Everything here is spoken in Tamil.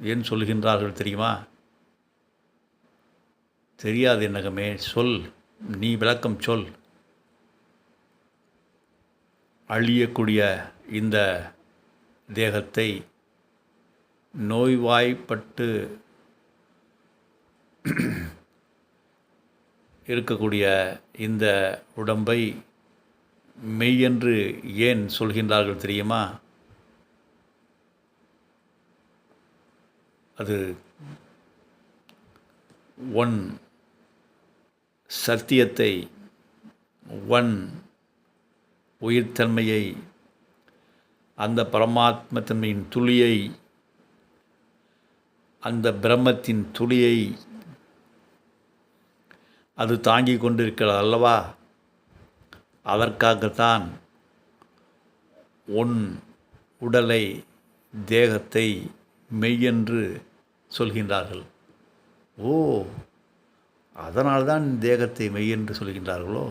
ஏன் சொல்கின்றார்கள் தெரியுமா? தெரியாது என்னகமே சொல் நீ விளக்கம் சொல். அழியக்கூடிய இந்த தேகத்தை நோய்வாய்ப்பட்டு இருக்கக்கூடிய இந்த உடம்பை மெய்யென்று ஏன் சொல்கின்றார்கள் தெரியுமா? அது ஒன் சத்தியத்தை ஒன் உயிர்த்தன்மையை அந்த பரமாத்மத்தன்மையின் துளியை அந்த பிரம்மத்தின் துளியை அது தாங்கி கொண்டிருக்கிறது அல்லவா? அதற்காகத்தான் உன் உடலை தேகத்தை மெய்யென்று சொல்கின்றார்கள். ஓ அதனால்தான் தேகத்தை மெய்யென்று சொல்கின்றார்களோ?